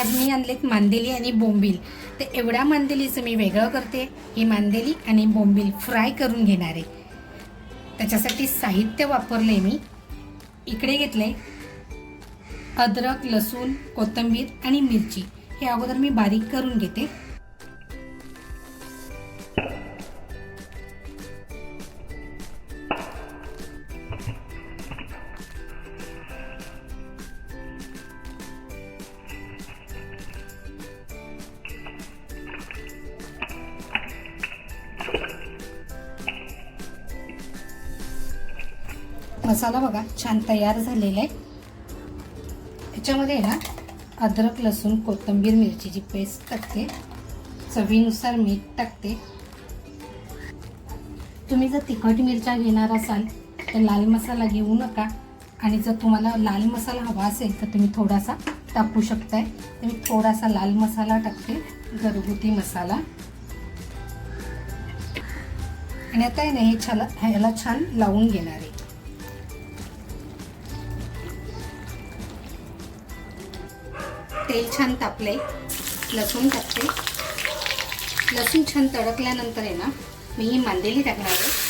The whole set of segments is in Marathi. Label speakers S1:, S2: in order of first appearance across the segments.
S1: आज मी आणलेत मांदेली आणि बोंबील. ते एवढ्या मांदेलीचं मी वेगळं करते. ही मांदेली आणि बोंबील फ्राय करून घेणार आहे. त्याच्यासाठी साहित्य वापरले मी. इकडे घेतले अद्रक लसूण कोथिंबीर आणि मिरची. हे अगोदर मी बारीक करून घेते. मसाला बघा छान तयार झालेला आहे. याच्यामध्ये ना अद्रक लसूण कोथिंबीर मिरचीची पेस्ट टाकते. चवीनुसार मीठ टाकते. तुम्ही जर तिखट मिरच्या घेणार असाल तर लाल मसाला घेऊ नका. आणि जर तुम्हाला लाल मसाला हवा असेल तर तुम्ही थोडासा टाकू शकताय. तर मी थोडासा लाल मसाला टाकते घरगुती मसाला. आणि आता आहे ना हे छान ह्याला छान लावून घेणार आहे. तेल छान तापले. लसूण टाकते. लसूण छान तडकल्यानंतर आहे ना मी ही मांदेली टाकणार आहे.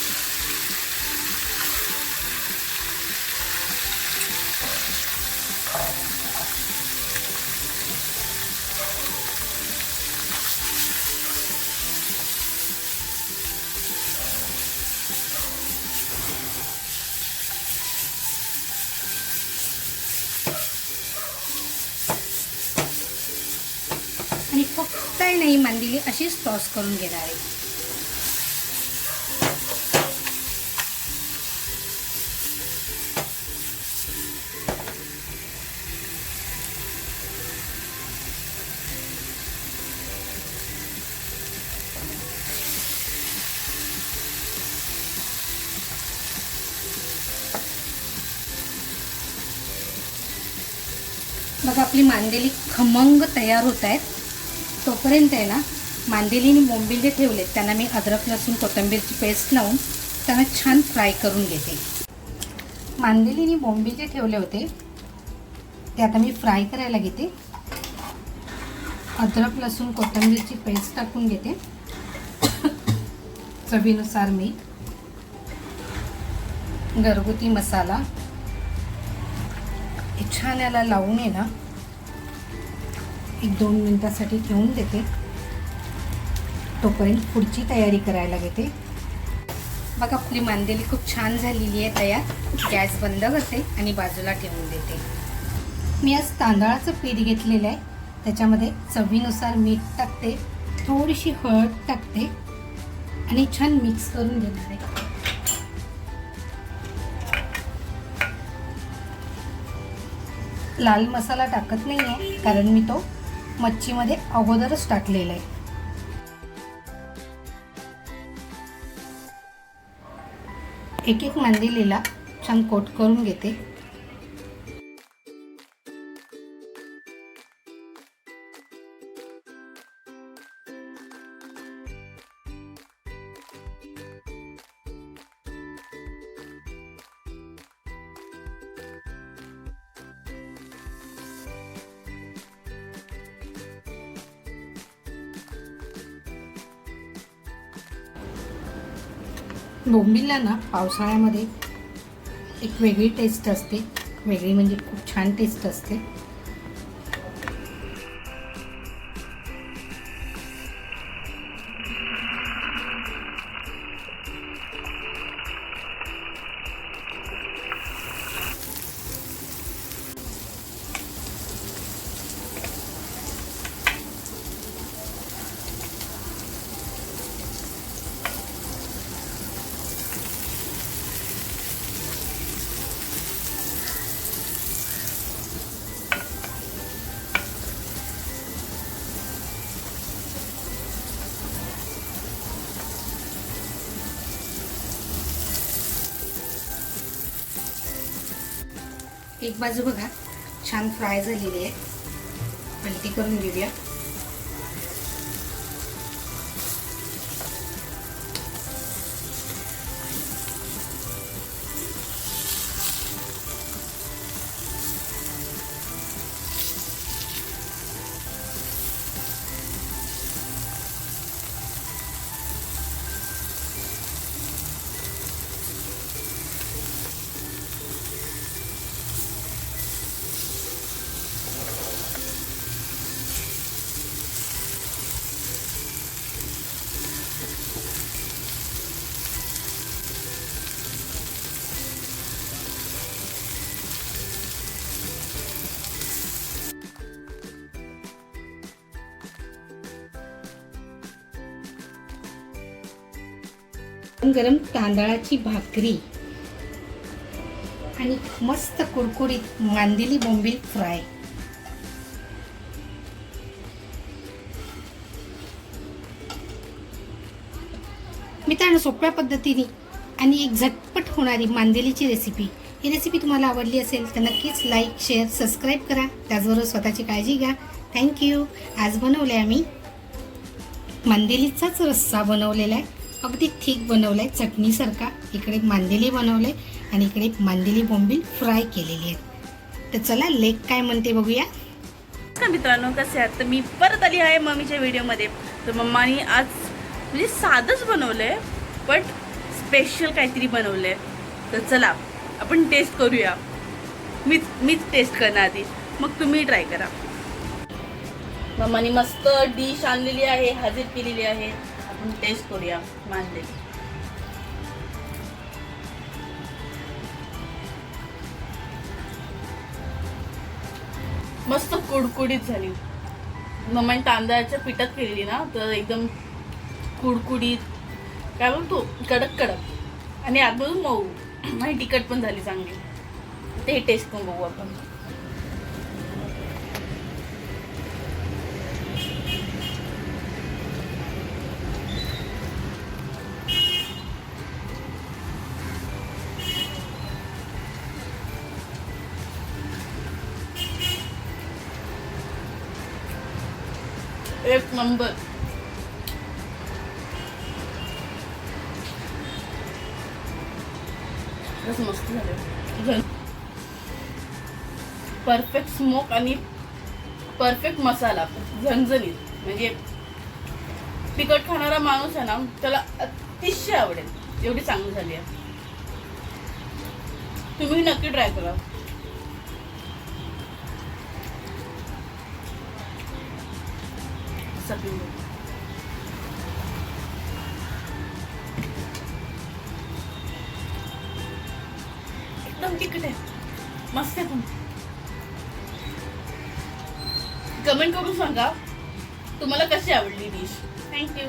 S1: आणि फक्त नाही मांदिली अशीच टॉस करून घेणार आहे. बघा आपली मांदेली खमंग तयार होत आहेत. तोपर्यंत आहे ना मांदेली आणि मोंबिल जे ठेवलेत त्यांना मी अद्रक लसूण कोथिंबीरची पेस्ट लावून त्यांना छान फ्राय करून घेते. मांदेली आणि मोंबिल जे ठेवले होते ते आता मी फ्राय करायला घेते. अद्रक लसूण कोथिंबीरची पेस्ट टाकून घेते. चवीनुसार मी घरगुती मसाला. हे छान याला लावून आहे ना एक दोन मिनिटासाठी ठेवून देते. तोपर्यंत पुढची तयारी करायला घेते. बघा आपली मांदेली खूप छान झालेली आहे तयार. गॅस बंद करते आणि बाजूला ठेवून देते. मी आज तांदळाचं पीठ घेतलेलं आहे. त्याच्यामध्ये चवीनुसार मीठ टाकते थोडीशी हळद टाकते आणि छान मिक्स करून घेणार आहे. लाल मसाला टाकत नाही आहे कारण मी तो मच्छीमध्ये अगोदरच टाकलेलं आहे. एक एक मांदिलीला छान कोट करून घेते. बोंबिलला ना पावसाळ्यामध्ये एक वेगळी टेस्ट असते. वेगळी म्हणजे खूप छान टेस्ट असते. एक बाजू बघा. छान फ्राय झालेली आहे. पलटी करून घेऊया. गरम तांदळाची भाकरी आणि मस्त कुरकुरीत मांदेली बोंबील फ्राय. मित्रांनो सोप्या पद्धतीने आणि एक झटपट होणारी मांदेलीची रेसिपी ही रेसिपी तुम्हाला आवडली असेल तर नक्कीच लाईक शेअर सबस्क्राईब करा. त्याचबरोबर स्वतःची काळजी घ्या. थँक्यू आज बनवले आम्ही मांदेलीचाच रस्सा बनवलेला आहे. अगदी ठीक बनवलं आहे चटणीसारखा इकडे मांदेली आहे आणि इकडे मांदेली बोंबील फ्राय केलेली आहेत तर चला लेक काय म्हणते बघूया.
S2: मित्रांनो कसे आहात? तर मी परत आली आहे मम्मीच्या व्हिडिओमध्ये. तर मम्मानी आज म्हणजे साधंच बनवलं आहे बट स्पेशल काहीतरी बनवलं आहे तर चला आपण टेस्ट करूया. मीच मीच टेस्ट करणार आधी. मग तुम्ही ट्राय करा. मम्मानी मस्त डिश आणलेली आहे हाजीर केलेली आहे. टेस्ट करूया मानले मस्त कुडकुडीत झाली. मम्माने तांदळाच्या पिठात केलेली ना तर एकदम कुडकुडीत. काय बोलतो? कडक कडक. आणि आतमधून मऊ. आणि तिखट पण झाली चांगली. ते टेस्ट करून बघू आपण. एक नंबर मस्त झालं परफेक्ट स्मोक आणि परफेक्ट मसाला झणझणीत म्हणजे तिखट खाणारा माणूस आहे ना त्याला अतिशय आवडेल. एवढी चांगली झाली आहे. तुम्ही नक्की ट्राय करा. सगळी. एकदम तिकडे आहे. मस्त आहे पण. कमेंट करून सांगा तुम्हाला कशी आवडली डिश थँक्यू